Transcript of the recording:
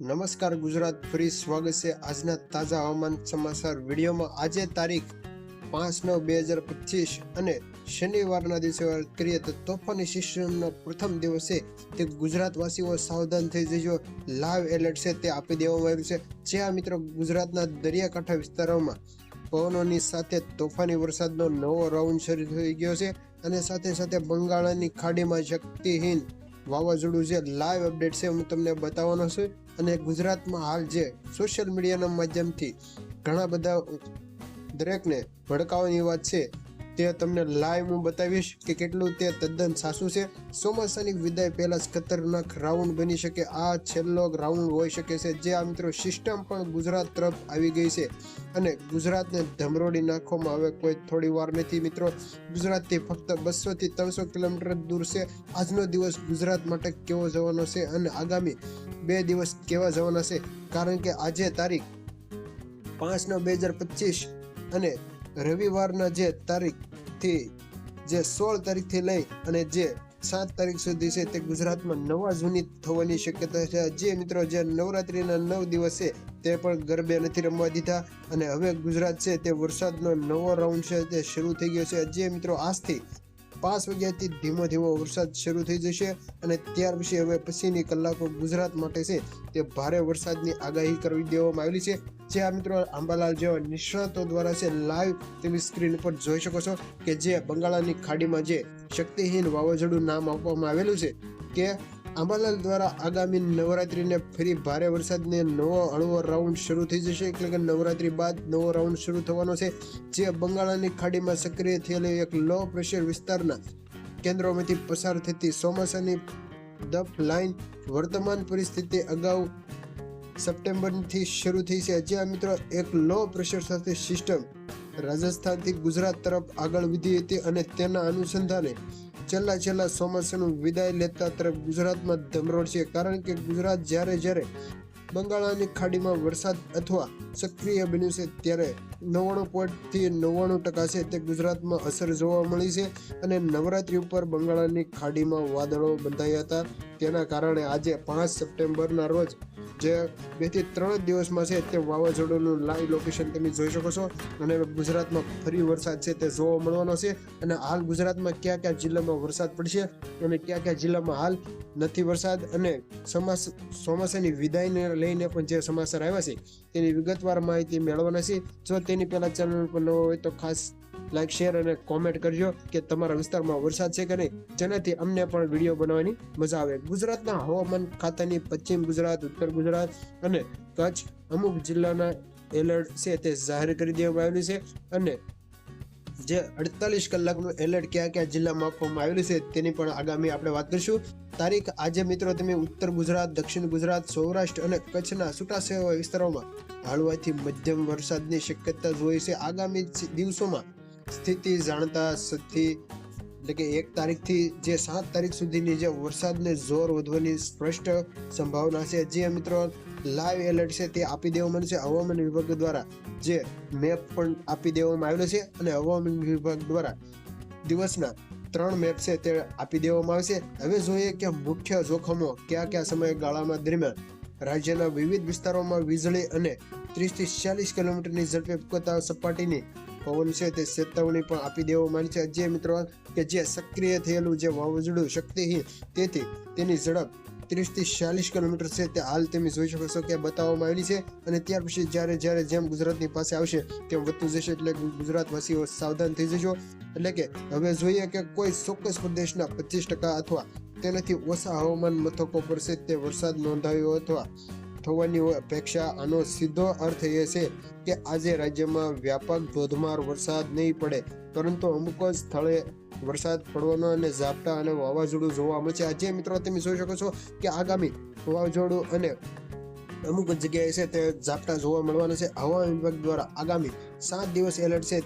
નમસ્કાર ગુજરાત ફરી, સ્વાગત છે આજના તાજા હવામાન સમાચાર વિડીયોમાં. આજે તારીખ પાંચ નવ બે હજાર પચીસ અને શનિવારના દિવસે વાત કરીએ તો તોફાની સિસ્ટમનો પ્રથમ દિવસે તે ગુજરાતવાસીઓ સાવધાન થઈ જજો. લાઈવ એલર્ટ છે તે આપી દેવામાં આવ્યું છે. જે આ મિત્રો ગુજરાતના દરિયાકાંઠા વિસ્તારોમાં પવનોની સાથે તોફાની વરસાદનો નવો રાઉન્ડ શરૂ થઈ ગયો છે અને સાથે સાથે બંગાળની ખાડીમાં શક્તિહીન વાવાઝોડું જે લાઈવ અપડેટ છે, હું તમને બતાવવાનો છું. અને ગુજરાતમાં હાલ જે સોશિયલ મીડિયાના માધ્યમથી ઘણા બધા દરેકને ભડકાવાની વાત છે તે તમને લાઈવ હું બતાવીશ કે કેટલું તે તદ્દન સાસું છે. ચોમાસાની વિદાય પહેલાં જ ખતરનાક રાઉન્ડ બની શકે. આ છેલ્લો રાઉન્ડ હોઈ શકે છે. જે આ મિત્રો સિસ્ટમ પણ ગુજરાત તરફ આવી ગઈ છે. અને ગુજરાતને ધમરોડી નાખવામાં હવે કોઈ થોડી વાર નથી મિત્રો. ગુજરાતથી ફક્ત બસોથી ત્રણસો કિલોમીટર દૂર છે. આજનો દિવસ ગુજરાત માટે કેવો જવાનો છે અને આગામી બે દિવસ કેવા જવાના છે? કારણ કે આજે તારીખ પાંચ નવ બે હજાર પચીસ અને રવિવારના જે તારીખથી, જે સોળ તારીખથી લઈ અને જે સાત તારીખ સુધી છે તે ગુજરાતમાં નવા જૂની થવાની શક્યતા છે. જે મિત્રો, જે નવરાત્રિના નવ દિવસ છે તે પણ ગરબે નથી રમવા દીધા અને હવે ગુજરાત છે તે વરસાદનો નવો રાઉન્ડ છે તે શરૂ થઈ ગયો છે. જે મિત્રો, આજથી પાંચ વાગ્યાથી ધીમો ધીમો વરસાદ શરૂ થઈ જશે અને ત્યાર પછી હવે પછીની કલાકો ગુજરાત માટે છે તે ભારે વરસાદની આગાહી કરવી દેવામાં આવેલી છે. જે આ મિત્રો આંબાલાલ જેવા નિષ્ણાતો દ્વારા છે લાઈવ તમે સ્ક્રીન પર જોઈ શકો છો કે જે બંગાળાની ખાડીમાં જે શક્તિહીન વાવાઝોડું નામ આપવામાં આવેલું છે કે આંબાલાલ દ્વારા આગામી નવરાત્રીને ફરી ભારે વરસાદને નવો હળવો રાઉન્ડ શરૂ થઈ જશે. એટલે કે નવરાત્રિ બાદ નવો રાઉન્ડ શરૂ થવાનો છે. જે બંગાળાની ખાડીમાં સક્રિય થયેલી એક લો પ્રેશર વિસ્તારના કેન્દ્રોમાંથી પસાર થતી ચોમાસાની દફ લાઇન વર્તમાન પરિસ્થિતિ અગાઉ સપ્ટેમ્બરથી શરૂ થઈ છે. જ્યાં મિત્રો એક લો પ્રેશર સાથે સિસ્ટમ રાજસ્થાનથી ગુજરાત તરફ આગળ વધી હતી અને તેના અનુસંધાને છેલ્લા છેલ્લા ચોમાસાનું વિદાય લેતા તરફ ગુજરાતમાં ધમરોડ છે. કારણ કે ગુજરાત જ્યારે જ્યારે બંગાળાની ખાડીમાં વરસાદ અથવા સક્રિય બન્યું છે, ત્યારે નવ્વાણું પોઈન્ટથી નવ્વાણું ટકા છે તે ગુજરાતમાં અસર જોવા મળી છે અને નવરાત્રી ઉપર બંગાળાની ખાડીમાં વાદળો બંધાયા હતા. તેના કારણે આજે પાંચ સપ્ટેમ્બરના રોજ જે બેથી ત્રણ દિવસમાં છે તે વાવાઝોડુંનું લાઈવ લોકેશન તમે જોઈ શકો છો. અને ગુજરાતમાં ફરી વરસાદ છે તે જોવા મળવાનો છે. અને હાલ ગુજરાતમાં કયા કયા જિલ્લામાં વરસાદ પડશે અને કયા કયા જિલ્લામાં હાલ નથી વરસાદ અને સમાસ, ચોમાસાની વિદાયને લઈને પણ જે સમાચાર આવ્યા છે તેની વિગતવાર માહિતી મેળવવાના છે. જો તેની પહેલાં ચેનલ પર નવો હોય તો ખાસ લાઈક શેર અને કોમેન્ટ કરજો કે તમારા વિસ્તારમાં વરસાદ છે કે નહીં. જેનાથી અમને પણ વીડિયો બનાવવાની મજા આવે. ગુજરાતના હવામાન ખાતાની પશ્ચિમ ગુજરાત, ઉત્તર ગુજરાત અને કચ્છ અમુક જિલ્લાના એલર્ટ છે તે જાહેર કરી દેવામાં આવેલું છે. અને જે અડતાલીસ કલાકનું એલર્ટ કયા કયા જિલ્લામાં આપવામાં આવેલું છે તેની પણ આગામી આપણે વાત કરીશું. તારીખ આજે મિત્રો તમે ઉત્તર ગુજરાત, દક્ષિણ ગુજરાત, સૌરાષ્ટ્ર અને કચ્છના છૂટાછવાયા વિસ્તારોમાં હળવાથી મધ્યમ વરસાદની શક્યતા જોઈ છે. આગામી દિવસોમાં સ્થિતિ જાણતા સથી એટલે કે એક તારીખથી જે સાત તારીખ સુધીની જે વરસાદને જોર વધવાની સ્પષ્ટ સંભાવના છે. જે મિત્રો લાઈવ એલર્ટ છે તે આપી દેવામાં છે હવામાન વિભાગ દ્વારા. જે મેપ પણ આપી દેવામાં આવેલો છે અને હવામાન વિભાગ દ્વારા દિવસના ત્રણ મેપ છે તે આપી દેવામાં આવશે. હવે જોઈએ કે મુખ્ય જોખમો કયા કયા સમયગાળામાં દરમિયાન રાજ્યના વિવિધ વિસ્તારોમાં વીજળી અને ત્રીસથી ચાલીસ કિલોમીટરની ઝડપે ફૂંકાતા સપાટીની પવન છે તે ચેતવણી પણ આપી દેવામાં છે. જે મિત્રો કે જે સક્રિય થયેલું જે વાવાઝોડું શક્તિહીન તેથી તેની ઝડપ ત્રીસથી ચાલીસ કિલોમીટર છે તે હાલ તમે જોઈ શકો છો કે બતાવવામાં આવેલી છે અને ત્યાર પછી જ્યારે જ્યારે જેમ ગુજરાતની પાસે આવશે તેમ વધતું જશે એટલે ગુજરાતવાસીઓ સાવધાન થઈ જજો. એટલે કે હવે જોઈએ કે કોઈ ચોક્કસ પ્રદેશના પચીસ ટકા અથવા તેનાથી ઓછા હવામાન મથકો પર છે તે વરસાદ નોંધાયો અથવા થવાની અપેક્ષા આનો સીધો અર્થ એ છે કે આજે રાજ્યમાં વ્યાપક ધોધમાર વરસાદ નહીં પડે. પરંતુ અમુક જ સ્થળે વરસાદ પડવાનો અને ઝાપટા અને વાવાઝોડું જોવા મળશે આજે મિત્રો તમે જોઈ શકો છો કે આગામી વાવાઝોડું અને અમુક જગ્યાએ છે તે ઝાપટા જોવા મળવાના છે. હવામાન વિભાગ દ્વારા આગામી સાત દિવસ એલર્ટ છે